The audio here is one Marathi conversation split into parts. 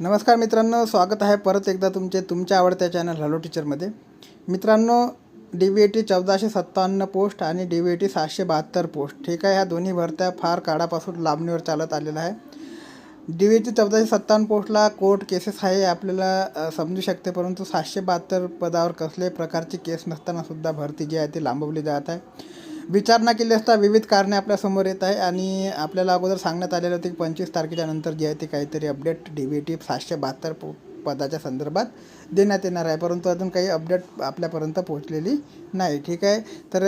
नमस्कार मित्रांनो स्वागत आहे परत एकदा तुमचे तुमच्या आवडत्या चॅनल हॅलो टीचरमध्ये मित्रांनो डी व्ही ए टी चौदाशे सत्तावन्न पोस्ट आणि डी व्ही ए टी सातशे बहात्तर पोस्ट ठीक आहे ह्या दोन्ही भरत्या फार काळापासून लांबणीवर चालत आलेल्या आहे डी व्ही ए टी चौदाशे सत्तावन्न पोस्टला कोर्ट केसेस आहे आपल्याला समजू शकते परंतु सातशे बहात्तर पदावर कसल्याही प्रकारची केस नसतानासुद्धा भरती जी आहे ती लांबवली जात आहे. विचारणा केली असता विविध कारणे आपल्यासमोर येत आहे आणि आपल्याला अगोदर सांगण्यात आलेलं होतं की पंचवीस तारखेच्या नंतर जी आहे ते काहीतरी अपडेट डी व्ही टी सातशे बहात्तर पदाच्या संदर्भात देण्यात येणार आहे. परंतु अजून काही अपडेट आपल्यापर्यंत पोहोचलेली नाही. ठीक आहे? तर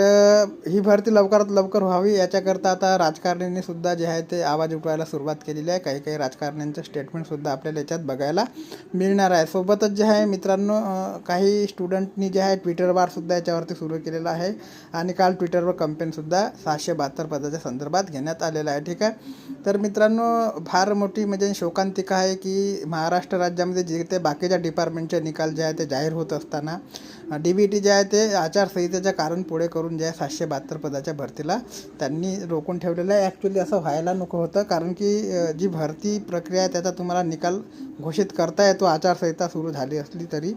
ही भरती लवकरात लवकर व्हावी याच्याकरता आता राजकारण्यांनी सुद्धा जे आहे ते आवाज उठवायला सुरुवात केलेली आहे. काही काही राजकारण्यांचं स्टेटमेंटसुद्धा आपल्याला याच्यात बघायला मिळणार आहे. सोबतच जे आहे मित्रांनो काही स्टुडंटनी जे आहे ट्विटर बारसुद्धा याच्यावरती सुरू केलेला आहे. आणि काल ट्विटरवर कंपेनसुद्धा सहाशे बहात्तर पदाच्या संदर्भात घेण्यात आलेलं आहे. ठीक आहे? तर मित्रांनो फार मोठी म्हणजे शोकांतिका आहे की महाराष्ट्र राज्यामध्ये जे इथे बाकीच्या डिपार्टमेंटचे निकाल जे आहे ते जाहीर होत असताना डी बी टी जे आहे ते आचारसंहितेच्या कारण पुढे करून जे आहे सातशे बहात्तर पदाच्या भरतीला त्यांनी रोखून ठेवलेलं आहे. ॲक्च्युली असं व्हायला नको होतं कारण की जी भरती प्रक्रिया आहे त्याचा तुम्हाला निकाल घोषित करता येतो आचारसंहिता सुरू झाली असली तरी.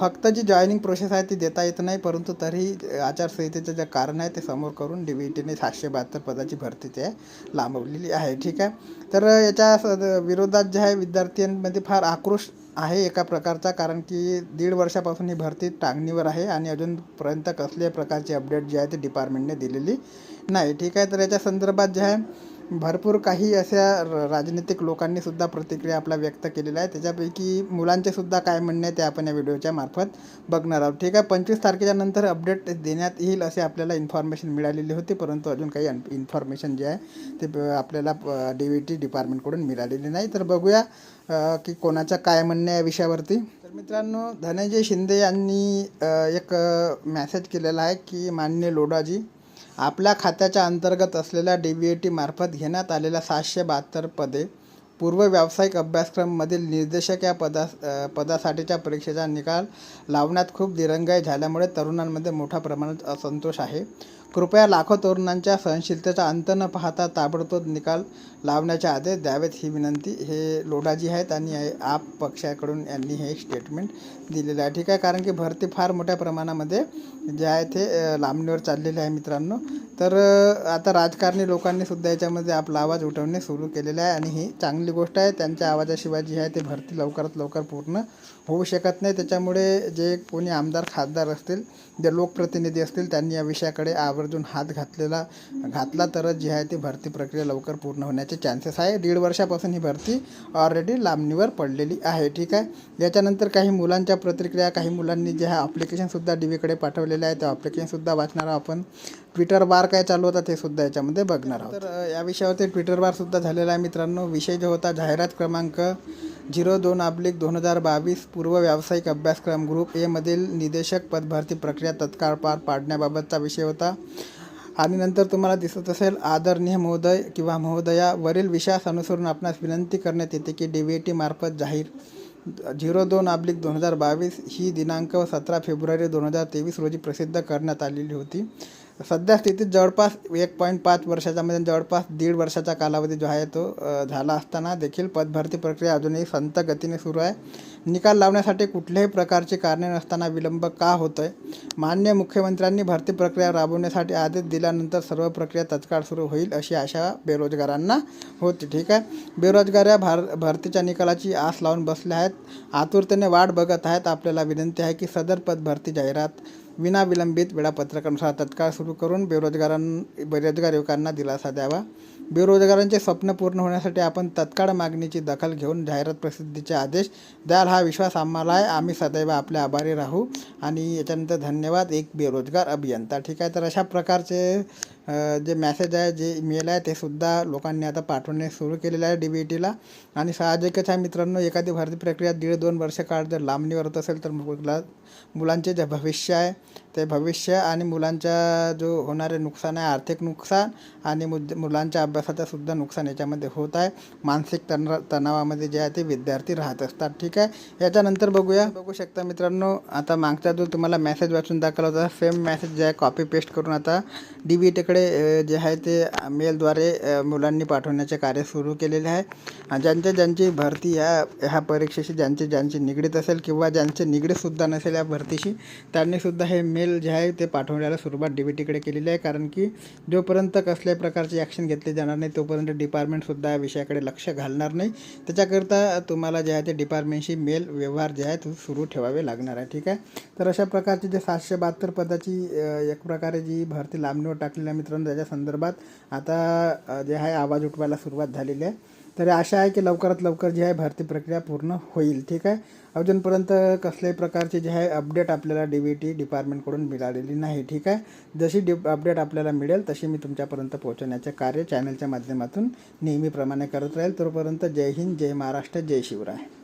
फक्त जी जॉईनिंग प्रोसेस आहे ती देता येत नाही परंतु तरीही आचारसंहितेचं जे कारण आहे ते समोर करून डी बी टीने सातशे बहात्तर पदाची भरती ते लांबवलेली आहे. ठीक आहे? तर याच्या विरोधात जे आहे विद्यार्थ्यांमध्ये फार आक्रोश आहे एका प्रकारचा कारण की दीड वर्षापासून ही भरती टांगणीवर आहे आणि अजूनपर्यंत कसल्याही प्रकारचे अपडेट जे आहे ते डिपार्टमेंटने दिलेली नाही. ठीक आहे तर याच्या संदर्भात जे आहे भरपूर काही अशा राजनीतिक लोकांनीसुद्धा प्रतिक्रिया आपल्या व्यक्त केलेल्या आहे. त्याच्यापैकी मुलांचेसुद्धा काय म्हणणे आहे ते आपण या व्हिडिओच्या मार्फत बघणार आहोत. ठीक आहे पंचवीस तारखेच्या नंतर अपडेट देण्यात येईल असे आपल्याला इन्फॉर्मेशन मिळालेली होती परंतु अजून काही इन्फॉर्मेशन जे आहे ते आपल्याला डी व्ही टी डिपार्टमेंटकडून मिळालेली नाही. तर बघूया की कोणाचं काय म्हणणे या विषयावरती. तर मित्रांनो धनंजय शिंदे यांनी एक मॅसेज केलेला आहे की मान्य लोडाजी आपल्या खात्याच्या अंतर्गत असलेल्या डी व्ही ए टी मार्फत घेण्यात आलेल्या सातशे बहात्तर पदे पूर्व व्यावसायिक अभ्यासक्रममधील निर्देशक या पदा पदासाठीच्या परीक्षेचा निकाल लावण्यात खूप दिरंगाई झाल्यामुळे तरुणांमध्ये मोठ्या प्रमाणात असंतोष आहे. कृपया लाखो तरुणांच्या सहनशीलतेचा अंत न पाहता ताबडतोब निकाल लावण्याचे आदेश द्यावेत ही विनंती. हे लोढाजी आहेत आणि आप पक्षाकडून यांनी हे स्टेटमेंट दिलेलं आहे. ठीक आहे कारण की भरती फार मोठ्या प्रमाणामध्ये जे आहे ते लांबणीवर चाललेले आहे मित्रांनो. तर आता राजकारणी लोकांनी सुद्धा याच्यामध्ये आपला आवाज उठवणे सुरू केलेले आहे आणि ही चांगली गोष्ट आहे. त्यांच्या आवाजाशिवाय जी आहे ते भरती लवकरात लवकर पूर्ण होऊ शकत नाही. त्याच्यामुळे जे कोणी आमदार खासदार असतील जे लोकप्रतिनिधी असतील त्यांनी या विषयाकडे आवर्जून हात घातलेला घातला तरच जी आहे ती भरती प्रक्रिया लवकर पूर्ण होण्याचे चान्सेस आहे. दीड वर्षापासून ही भरती ऑलरेडी लांबणीवर पडलेली आहे. ठीक आहे? याच्यानंतर काही मुलांच्या प्रतिक्रिया काही मुलांनी जे आहे ॲप्लिकेशनसुद्धा डी व्हीकडे पाठवलेलं आहे त्या ॲप्लिकेशनसुद्धा वाचणार आपण ट्विटर बार काय चालू होता ते सुद्धा याच्यामध्ये बघणार आहोत. तर या विषयावरती ट्विटर बारसुद्धा झालेला आहे मित्रांनो. विषय जो होता जाहिरात क्रमांक झिरो दोन अब्लिक दोन हजार बावीस पूर्व व्यावसायिक अभ्यासक्रम ग्रुप एमधील निदेशक पदभरती प्रक्रिया तत्काळ पार पाडण्याबाबतचा विषय होता. आणि नंतर तुम्हाला दिसत असेल आदरणीय महोदय किंवा महोदया वरील विषयास अनुसरून आपणास विनंती करण्यात येते की डी व्ही टी मार्फत जाहीर झिरो दोन अब्लिक दोन हजार बावीस ही दिनांक सतरा फेब्रुवारी दोन हजार तेवीस रोजी प्रसिद्ध करण्यात आलेली होती. सध्या स्थितीत जवळपास एक पॉईंट पाच वर्षाचा म्हणजे जवळपास दीड वर्षाचा कालावधी जो आहे तो झाला असताना देखील पदभरती प्रक्रिया अजूनही संत गतीने सुरू आहे. निकाल लावण्यासाठी कुठल्याही प्रकारची कारणे नसताना विलंब का होतो आहे मान्य मुख्यमंत्र्यांनी भरती प्रक्रिया राबवण्यासाठी आदेश दिल्यानंतर सर्व प्रक्रिया तत्काळ सुरू होईल अशी आशा बेरोजगारांना होती. ठीक आहे? बेरोजगार या भार भरतीच्या निकालाची आस लावून बसल्या आहेत. आतुरतेने वाट बघत आहेत. आपल्याला विनंती आहे की सदर पद भरती जाहिरात विनाविलंबित वेळापत्रकानुसार तत्काळ सुरू करून बेरोजगारां बेरोजगार युवकांना दिलासा द्यावा. बेरोजगारांचे स्वप्न पूर्ण होण्यासाठी आपण तत्काळ मागणीची दखल घेऊन जाहिरात प्रसिद्धीचे आदेश द्याल हा विश्वास आम्हाला आहे. आम्ही सदैव आपले आभारी राहू. आणि याच्यानंतर धन्यवाद. एक बेरोजगार अभियंता. ठीक आहे. तर अशा प्रकारचे जे मॅसेज आहे जे ईमेल आहे ते सुद्धा लोकांनी आता पाठवणे सुरू केलेलं आहे डी बी टीला आणि साहजिकच आहे मित्रांनो एखादी भरती प्रक्रिया दीड दोन वर्ष काळ जर लांबणीवर होत असेल तर मुला मुलांचे जे भविष्य आहे ते भविष्य आणि मुलांच्या जो होणारे नुकसान आहे आर्थिक नुकसान आणि मुद मुलांच्या अभ्यासाचंसुद्धा नुकसान याच्यामध्ये होत आहे. मानसिक तण तणावामध्ये जे आहे ते विद्यार्थी राहत असतात. ठीक आहे? याच्यानंतर बघूया. बघू शकता मित्रांनो आता मागचा जो तुम्हाला मेसेज वाचून दाखवला होता सेम मेसेज जे आहे कॉपी पेस्ट करून आता डी बी टीकडे जे आहे ते मेलद्वारे मुलांनी पाठवण्याचे कार्य सुरू केलेले आहे. ज्यांच्या ज्यांची भरती या ह्या परीक्षेशी ज्यांची ज्यांची निगडीत असेल किंवा ज्यांचे निगडीतसुद्धा नसेल या भरतीशी त्यांनीसुद्धा हे मेल जे आहे ते पाठवण्याला सुरुवात डी बी टीकडे केलेली आहे. कारण की जोपर्यंत कसल्याही प्रकारची ॲक्शन घेतली जाणार नाही तोपर्यंत डिपार्टमेंटसुद्धा या विषयाकडे लक्ष घालणार नाही. त्याच्याकरता तुम्हाला जे आहे ते डिपार्टमेंटशी मेल व्यवहार जे आहे ते सुरू ठेवावे लागणार आहे. ठीक आहे? तर अशा प्रकारची जे सातशे बहात्तर पदाची एक प्रकारे जी भरती लांबणीवर टाकलेल्या मित्रांनो त्याच्या संदर्भात आता जे आहे आवाज उठवायला सुरुवात झालेली आहे. तर आशा आहे की लवकरात लवकर जी आहे भरती प्रक्रिया पूर्ण होईल. ठीक आहे? अजूनपर्यंत कसल्याही प्रकारचे जे आहे अपडेट आपल्याला डी व्ही टी डिपार्टमेंटकडून मिळालेली नाही. ठीक आहे? जशी डि अपडेट आपल्याला मिळेल तशी मी तुमच्यापर्यंत पोहोचवण्याचे कार्य चॅनलच्या माध्यमातून नेहमीप्रमाणे करत राहील. तोपर्यंत जय हिंद जय महाराष्ट्र जय शिवराय.